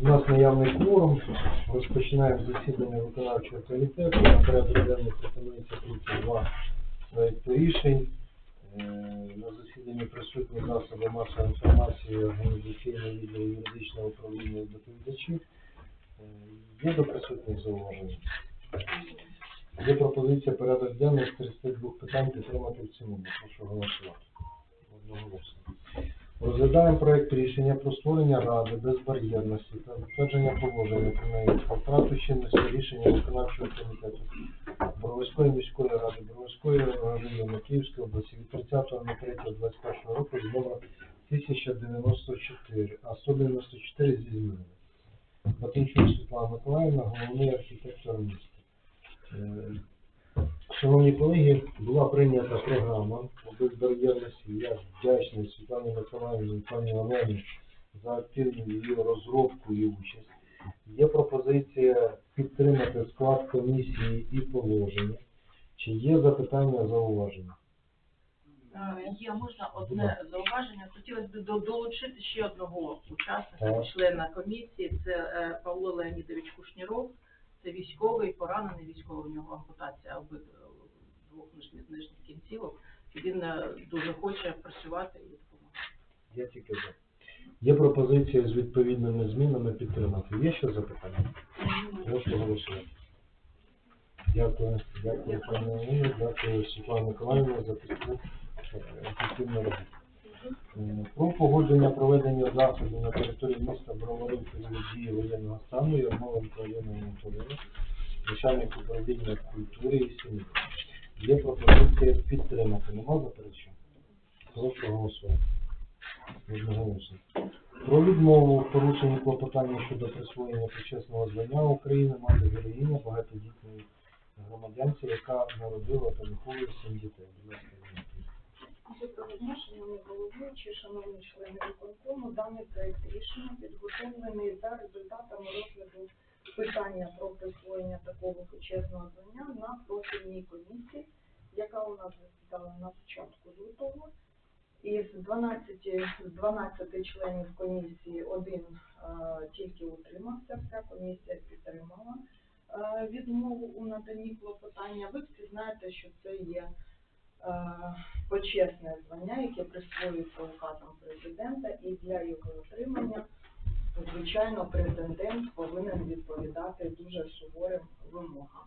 У нас наявний кворум. Розпочинаємо засідання виконавчого комітету. На порядок денний пропонується 32 проєкти рішень. Е, На засіданні присутні засоби масової інформації, організаційний відділ юридичного управління і доповідачі. Е, Є до присутніх зауваження? Є пропозиція порядок денний з 32 питань підтримати в цілому. Прошу голосувати. Одноголосно. Розглядаємо проект рішення про створення ради безбар'єрності та затвердження положення про неї про втрату чинності рішення виконавчого комітету Броварської міської ради Броварської району Київської області від 30.03.21 року з номер 1094, а 194 зі змінами. Батинчук Світлана Миколаївна, головний архітектор міста. Шановні колеги, була прийнята програма безбар'єрності. Я вдячний Світлані Миколаївні і пані Олені за активну її розробку і участь. Є пропозиція підтримати склад комісії і положення. Чи є запитання, зауваження? Е, Є, можна одне зауваження. Хотілося б до- долучити ще одного учасника, Так. члена комісії. Це е, Павло Леонідович Кушніров. Це військовий, поранений військовий, у нього ампутація обид- двох нижніх, кінцівок. І він е, дуже хоче працювати і допомагати. Я тільки за. Є пропозиція з відповідними змінами підтримати. Є ще запитання? Прошу голосувати. Дякую. Дякую, пані Олені. Дякую, Світлана Миколаївна, за таку е, ефективну роботу. Е, Про погодження проведення заходів на території міста Бровари дії воєнного стану Ярмоленко Ірина Анатоліївна, начальник управління культури і сім'ї. Є пропозиція підтримати. Нема заперечень? Прошу голосувати. Про відмову в порушенні клопотання щодо присвоєння почесного звання України мати героїня багатодітної громадянці, яка народила та виховує сім дітей. Будь ласка, Доброго шановні головуючі, шановні члени виконкому. Даний проект рішення підготовлений за результатами розгляду питання про присвоєння такого почесного звання на профільній комісії, яка у нас засідала на початку лютого. Із 12, з 12 членів комісії один е, тільки утримався, вся комісія підтримала е, відмову у наданні клопотання. Ви всі знаєте, що це є е, почесне звання, яке присвоюється указом президента, і для його отримання, звичайно, президент повинен відповідати дуже суворим вимогам.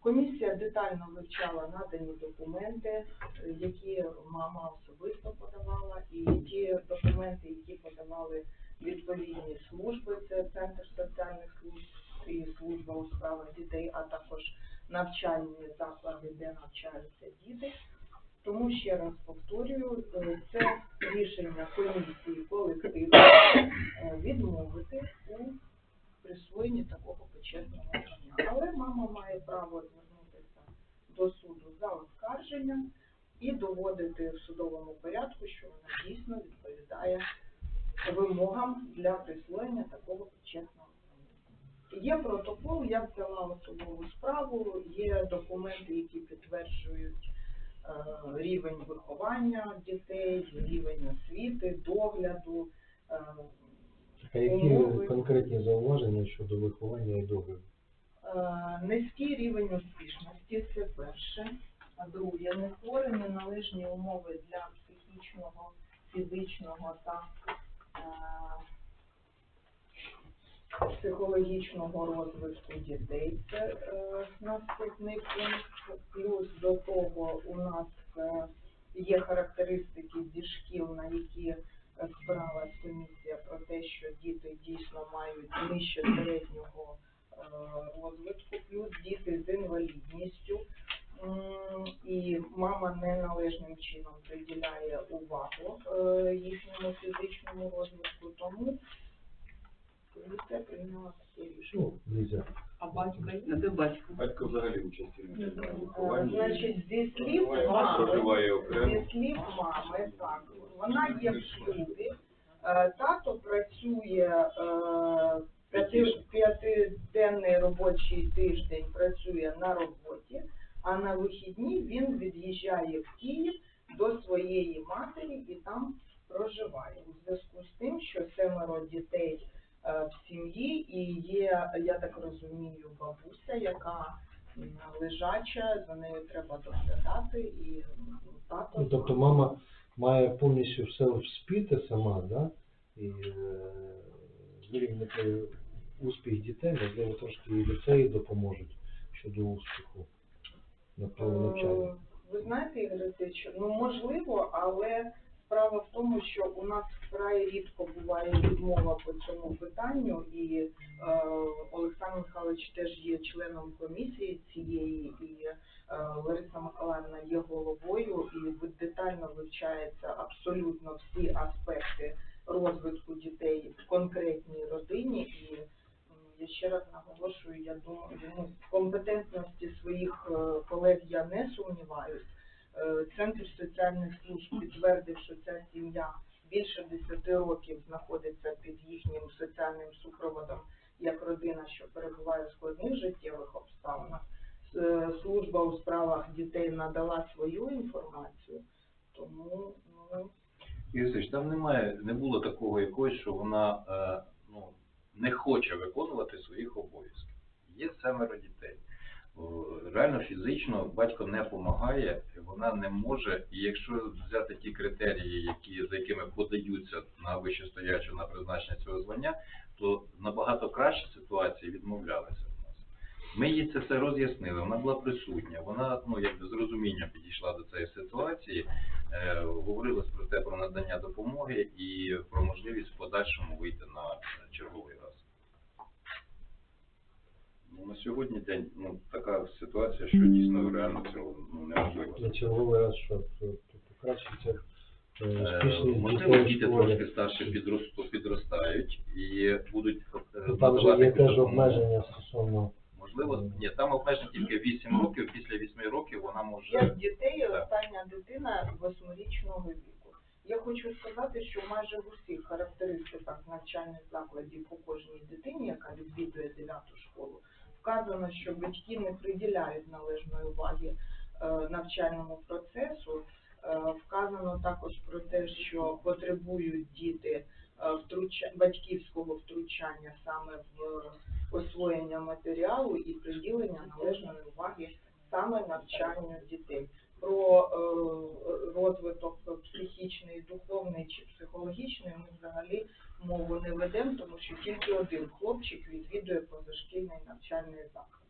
Комісія детально вивчала надані документи, які мама особисто подавала, і ті документи, які подавали відповідні служби, це Центр соціальних служб і служба у справах дітей, а також навчальні заклади, де навчаються діти. Тому ще раз повторюю, е, це рішення комісії колективу е, відмовити у присвоєнні такого почесного звання. Але мама має право звернутися до суду за оскарженням і доводити в судовому порядку, що вона дійсно відповідає вимогам для присвоєння такого почесного звання. Є протокол, я взяла особову справу, є документи, які підтверджують рівень виховання дітей, рівень освіти, догляду. е, А які конкретні зауваження щодо виховання і догляду? Е, Низький рівень успішності це перше. А друге, не створені належні умови для психічного, фізичного та е, психологічного розвитку дітей. Це е, наступний пункт. Плюс до того у нас е, є характеристики зі шкіл, на які спиралась комісія про те, що діти дійсно мають нижче середнього е, розвитку, плюс діти з інвалідністю. І мама неналежним чином приділяє увагу їхньому фізичному розвитку, тому комісія прийняла таке рішення. Ну, Ліза. А батько є? Де батько? Батько взагалі участі не приймає. Значить, зі слів Проживає окремо. зі слів мами, так, вона є в шлюбі, Е, тато працює е, п'яти- п'ятиденний робочий тиждень працює на роботі, а на вихідні він від'їжджає в Київ до своєї матері і там проживає у зв'язку з тим, що семеро дітей в сім'ї і є, я так розумію, бабуся, яка лежача, за нею треба доглядати, і м, тато. Ну, тобто мама має повністю все вспіти сама, да? і е, вирівняти успіх дітей, можливо, трошки і ліцеї допоможуть щодо успіху на того навчання. Е, Ви знаєте, Ігор Олексійович, ну можливо, але справа в тому, що у нас вкрай рідко буває відмова по цьому питанню, і е, Олександр Михайлович теж є членом комісії цієї, і е, Лариса Миколаївна є головою, і детально вивчаються абсолютно всі аспекти розвитку дітей в конкретній родині і я ще раз наголошую, я думаю, в компетентності своїх е, колег я не сумніваюсь. Е, Центр соціальних служб підтвердив, що ця сім'я більше 10 років знаходиться під їхнім соціальним супроводом як родина, що перебуває в складних життєвих обставинах. Е, Служба у справах дітей надала свою інформацію, тому ну, там немає, не було такого якогось, що вона е, ну, не хоче виконувати своїх обов'язків. Є семеро дітей. Реально фізично батько не допомагає, вона не може, і якщо взяти ті критерії, які, за якими подаються на вищестоячу на призначення цього звання, то набагато краще ситуації відмовлялися. Ми їй це все роз'яснили, вона була присутня, вона ну якби з розумінням підійшла до цієї ситуації, е, говорилось про те про надання допомоги і про можливість в подальшому вийти на черговий раз. Ну, на сьогодні день ну, така ситуація, що дійсно реально цього ну, неможливо. На черговий раз, що покращиться е, Е, Можливо, діти трошки старші підросту, підростають і будуть е, Ну, Там же надавати є теж допомогу. обмеження стосовно Можливо, ні, там обмеження тільки 8 років, після 8 років вона може. П'ять дітей, Так. остання дитина восьмирічного віку. Я хочу сказати, що майже в усіх характеристиках навчальних закладів по кожній дитині, яка відвідує дев'яту школу, вказано, що батьки не приділяють належної уваги е, навчальному процесу. Е, Вказано також про те, що потребують діти е, батьківського втручання саме в освоєння матеріалу і приділення належної уваги саме навчанню дітей. Про е, розвиток психічний, духовний чи психологічний ми взагалі мову не ведемо, тому що тільки один хлопчик відвідує позашкільний навчальний заклад.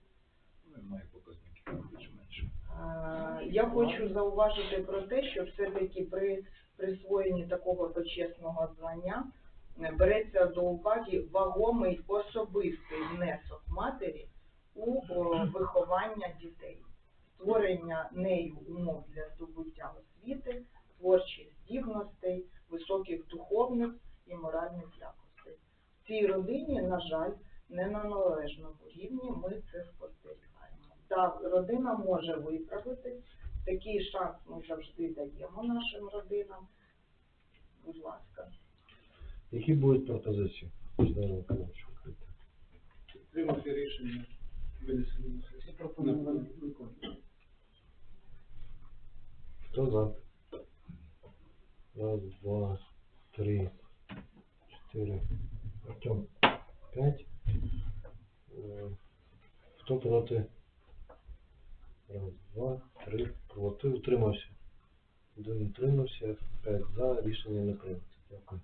Ну, і має показники більш-менш. Е, Я хочу зауважити про те, що все-таки при присвоєнні такого почесного звання е, береться до уваги вагомий особистий внесок матері у виховання дітей, створення нею умов для здобуття освіти, творчих здібностей, високих духовних і моральних якостей. В цій родині, на жаль, не на належному рівні ми це спостерігаємо. Так, родина може виправити. Такий шанс ми завжди даємо нашим родинам. Будь ласка. які будуть пропозиції? Підтримати рішення сесію. Пропонувати виконувати. Хто за? Раз, два, три, чотири, Артем, п'ять. Е, Хто проти? Раз, два, три, проти. Утримався. Один утримався, п'ять за, рішення не прийнято. Дякую.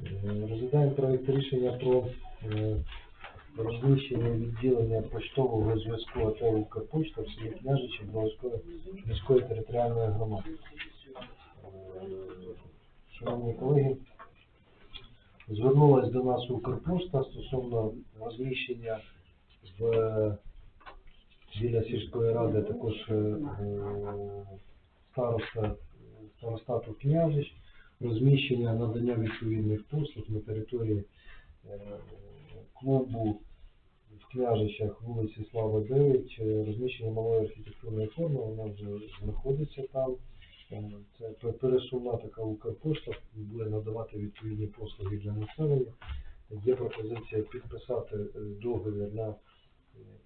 Е, Розглядаємо проект рішення про е, розміщення відділення поштового зв'язку АТ «Укрпошта» в селі Княжичі Бровської міської територіальної громади. Е, Шановні колеги, звернулась до нас Укрпошта стосовно розміщення в біля сільської ради також е, е, староста старостату княжич, розміщення надання відповідних послуг на території е, клубу в княжичах вулиці Слава 9, е, розміщення малої архітектурної форми, вона вже знаходиться там. Е, це пересувна така Укрпошта, буде надавати відповідні послуги для населення. Є пропозиція підписати е, договір на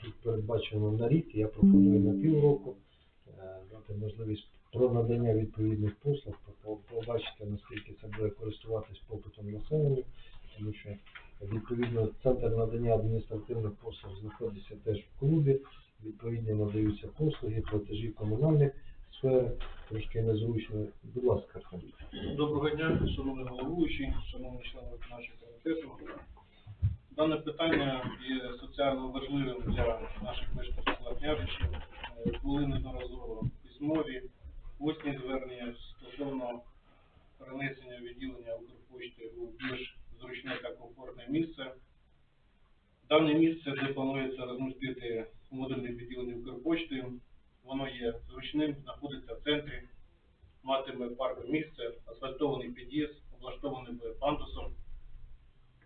тут передбачено на рік, я пропоную на півроку дати можливість про надання відповідних послуг, побачити наскільки це буде користуватись попитом населення, тому що побачити наскільки надання адміністративних послуг знаходиться теж в клубі. Відповідно надаються послуги, платежі комунальних сфер, трошки незручно. Будь ласка. Доброго дня, шановний головуючий, шановні члени виконавчого комітету. Дане питання є соціально важливим для наших мешканців Княжичів. Е, Були неодноразово письмові, усні звернення стосовно перенесення відділення Укрпошти у більш зручне та комфортне місце. Дане місце, де планується розмістити модульне відділення Укрпошти, воно є зручним, знаходиться в центрі, матиме паркове місце, асфальтований під'їзд, облаштований пандусом.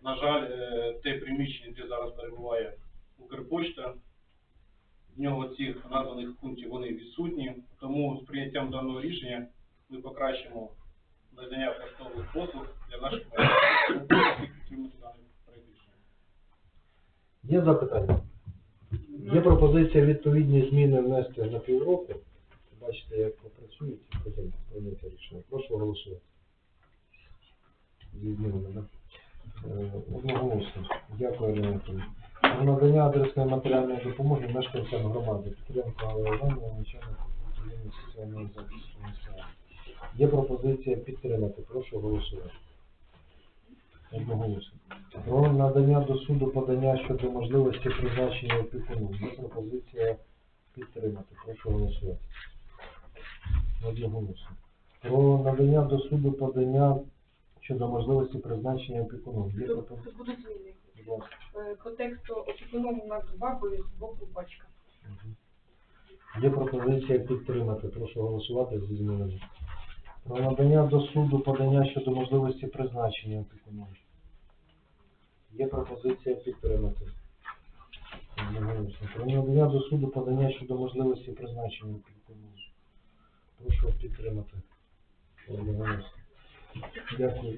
На жаль, е, те приміщення, де зараз перебуває Укрпошта, в нього цих названих пунктів вони відсутні, тому з прийняттям даного рішення ми покращимо надання поштових послуг для наших. Є запитання? Є пропозиція відповідні зміни внести на півроку. Бачите, як попрацюють, потім прийняти рішення. Прошу голосувати. Зі змінами, так? Е, Одноголосно. Дякую, Ірина Анатолійовна. Про надання адресної матеріальної допомоги мешканцям громади. Підтримка Іванова, управління соціального захисту населення. Є пропозиція підтримати. Прошу голосувати. Одноголосно. Про надання до суду подання щодо можливості призначення опікуну. Є пропозиція підтримати. Прошу голосувати. Одноголосно. Про надання до суду подання щодо можливості призначення опікуну. Є Тут пропозиція. будуть зміни. Будь ласка. Е, По тексту опікуном у нас бабою з боку. Мгм. Є пропозиція підтримати. Прошу голосувати зі змінами. Про надання до суду подання щодо можливості призначення опікуном. Є пропозиція підтримати. Про надання до суду подання щодо можливості призначення опікуном. Прошу підтримати. Дякую.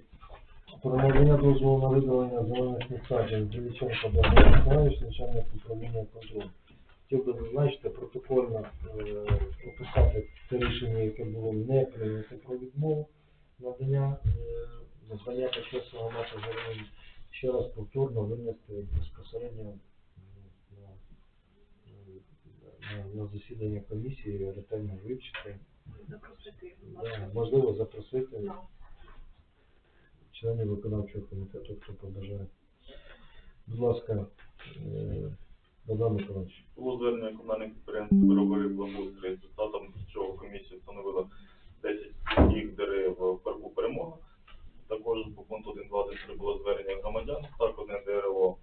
Про надання дозволу на видалення зелених насаджень Біліченко Богдан Миколаївич, начальник управління контролю. Хотів би зазначити протокольно е, прописати те рішення, яке було не прийнято про відмову надання е, названня почесного мати героїв. Ще раз повторно винести безпосередньо на, засідання комісії, ретельно вивчити. Запросити Да, можливо, запросити Ну. членів виконавчого комітету, хто побажає. Будь ласка, е, Богдан Миколаївич. Було звернення комунальних підприємств Боровий благоустрій, результатом чого комісія встановила 10 їх дерев в парку перемога. Також по пункту 1.23 було звернення громадян, так одне дерево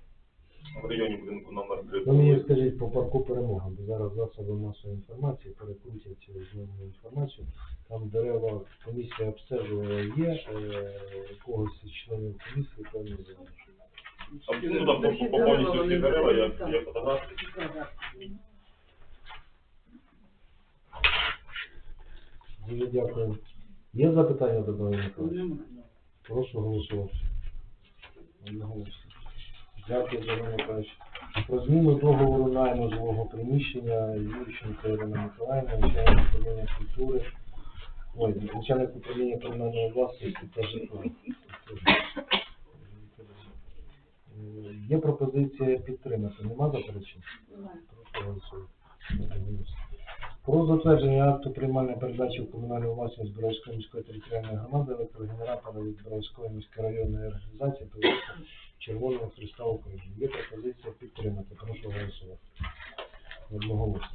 в районі будинку номер 3. Ви мені скажіть по парку перемога, бо зараз засоби масової інформації перекрутять знову інформацію. Там дерева комісія обстежувала є, е, когось із членів комісії певно залишили. Там, ну, там по, по повністю всі дерева, я, я фотографії. Дуже дякую. Є запитання до Богдана Миколаївича? Прошу голосувати. Дякую, Богдан Миколаївич. Про зміну договору найму жилого приміщення Юрченко Ірина Миколаївна, начальник управління культури, ой, начальник управління комунальної власності та житла. Є пропозиція підтримати. Нема заперечень? Про затвердження акту приймальної передачі в комунальну власність Боровської міської територіальної громади електрогенератора від Боровської міської районної організації Товариства Червоного Христа України. Є пропозиція підтримати. Прошу голосувати. Одноголосно.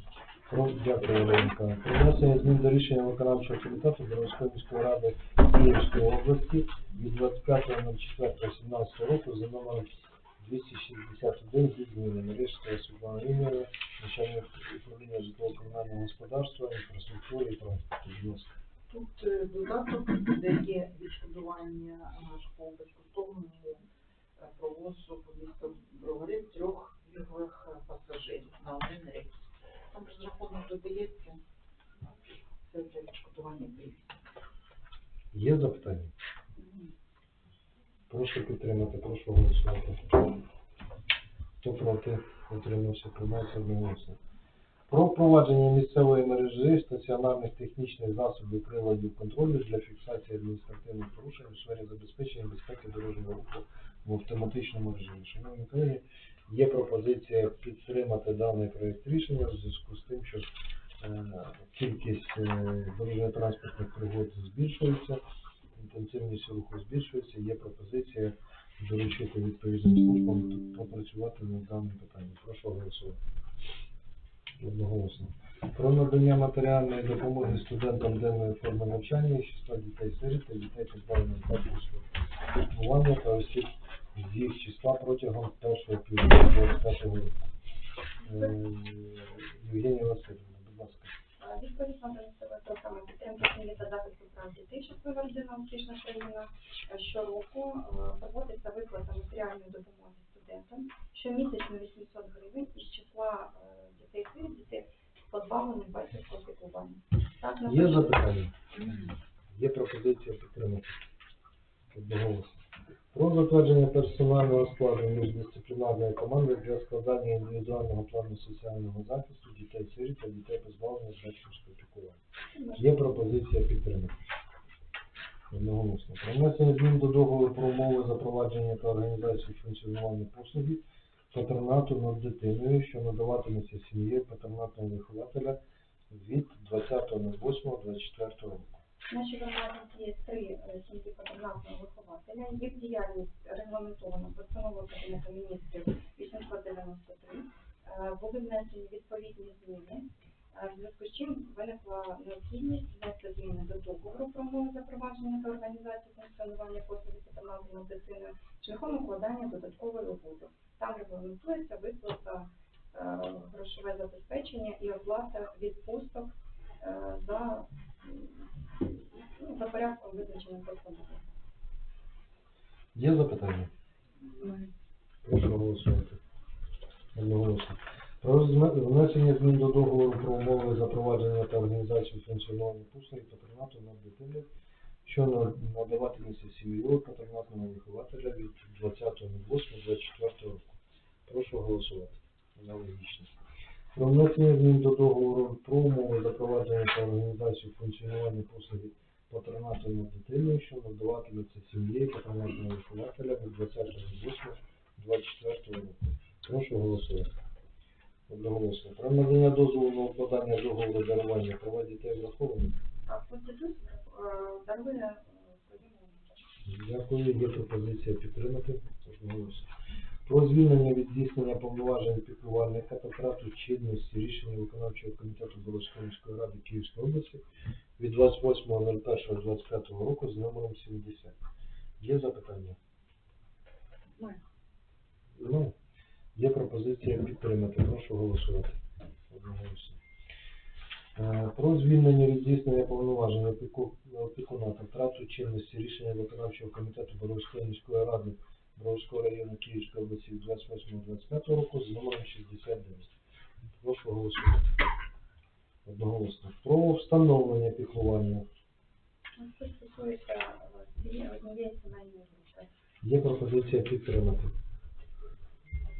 Про дякую, Оленка. Прогнесення змін до рішення виконавчого комітету Боровської міської ради Київської області від 25.04.17 року за номером 261 зі змінами. Рішення Світлана Ігорівна, начальник управління житлово-комунального господарства, інфраструктури і транспорту. Будь ласка. Тут е, додаток, де є відшкодування по безкоштовному е, провозу по місту Бровари трьох пільгових е, пасажирів на один рейс. Там розрахунок додається, це для відшкодування пільг. Є запитання? Прошу підтримати, прошу голосувати. Хто проти, утримався, приймається одноголосно. Про впровадження місцевої мережі стаціонарних технічних засобів приладів контролю для фіксації адміністративних порушень у сфері забезпечення безпеки дорожнього руху в автоматичному режимі. Шановні колеги, Є пропозиція підтримати даний проєкт рішення в зв'язку з тим, що е, кількість е, дорожньо-транспортних пригод збільшується, інтенсивність руху збільшується. Є пропозиція доручити відповідним службам попрацювати над даним питанням. Прошу голосувати. Одноголосно. Про надання матеріальної допомоги студентам денної форми навчання із числа дітей сиріт та дітей позбавлених батьківського піклування та осіб з їх числа протягом першого півріччя 25 року. Е, Євгенія Васильівна, будь ласка. Відповідно до програми підтримки сім'ї та захисту прав дітей, що родина успішна країна, щороку е, проводиться виплата матеріальної допомоги студентам, щомісячно 800 гривень із числа е, дітей сиріт, дітей позбавлених батьківського піклування. Є запитання? Є пропозиція підтримати. Одноголосно. Про затвердження персонального складу міждисциплінарної команди для складання індивідуального плану соціального захисту дітей сиріт та дітей позбавлених батьківського піклування. Є пропозиція підтримати. Одноголосно. Про внесення змін до договору про умови запровадження та організацію функціонування послуги патронату над дитиною, що надаватиметься сім'єю патронатного вихователя від 20.08.24 року. Нашій є три е, сім'ї патронатного вихователя. Їх діяльність регламентована постановою Кабінету міністрів 893. Е, Були внесені відповідні зміни, е, в зв'язку з чим виникла необхідність внести зміни до договору про умови запровадження та організації функціонування послуги патронату над дитиною шляхом укладання додаткової угоди. Там регламентується виплата грошове забезпечення і оплата відпусток за за порядком визначеним постановою. Є запитання? Прошу голосувати. Одноголосно. Про внесення змін до договору про умови запровадження та організацію функціонування послуги патронату над дитиною, що на- надаватиметься сім'єю патронатного вихователя від 20.08.24 року. Прошу голосувати. Аналогічно. Про внесення змін до договору про умови запровадження та організацію функціонування послуги патронату над дитиною, що надаватиметься сім'єю патронатного вихователя від 20.08.24 року. Прошу голосувати. Одноголосно. Про надання дозволу на укладання договору дарування права дітей враховані. А Конституція е, дарує е, Дякую. Є пропозиція підтримати. Одноголосно. Про звільнення від здійснення повноважень піклувальника та втрату чинності рішення виконавчого комітету Волоської міської ради Київської області від 28.01.25 року з номером 70. Є запитання? Немає. Ну, є пропозиція підтримати. Прошу голосувати. Одноголосно. Е, Про звільнення від здійснення повноважень опікуна та втрату чинності рішення виконавчого комітету Боровської міської ради Боровського району Київської області від 28.25 року з номером 69. Прошу голосувати. Одноголосно. Про встановлення піклування. Є пропозиція підтримати.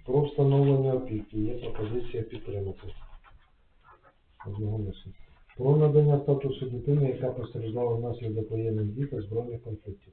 Про встановлення опіки. Є пропозиція підтримати. Одноголосно. Про надання статусу дитини, яка постраждала внаслідок воєнних дій та збройних конфліктів.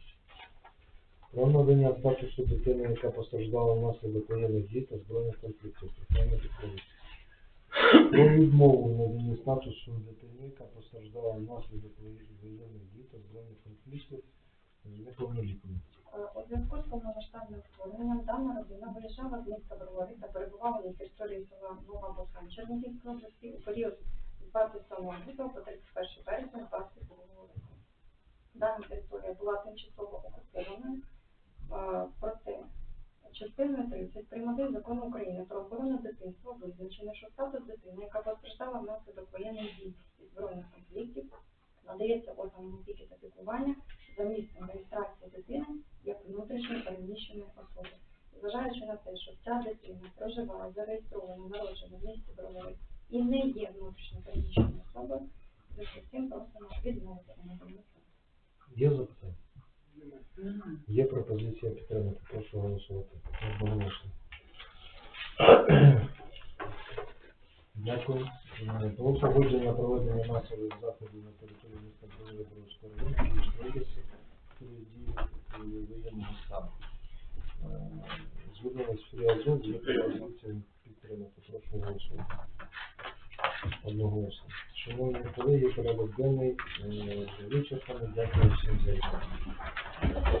Про надання статусу дитини, яка постраждала внаслідок воєнних дій та збройних конфліктів. Прохання підтримати. Про відмову наданні статусу дитини, яка постраждала внаслідок воєнних дій та збройних конфліктів. Е, У зв'язку з повномасштабним вторгненням дана родина виїжджала з міста Бровари та перебувала на території села Нова Босан Чернігівської області у період з 27 лютого по 31 березня 22 року. Дана територія була тимчасово окупованою, проте частиною 30 приймати закону України про охорону дитинства визначено, що статус дитини, яка постраждала внаслідок воєнних дій і збройних конфліктів, надається органам опіки та піклування за місцем реєстрації дитини як внутрішньо переміщеної особи. Зважаючи на те, що ця дитина проживає зареєстровано народжена в місті Бровари і не є внутрішньо переміщеною особою, в зв'язку з цим просимо відмовити послуг. Є запитання? Є пропозиція підтримати. Прошу голосувати. Дякую. Про погодження проведення масових заходів на території міста Дніпропетровського району області, діють у воєнного. Е, Звернулась Фріазон, є пропозиція підтримати. Прошу голосувати. Одноголосно. Шановні колеги, порядок денний е, вичерпаний. Дякую всім за увагу.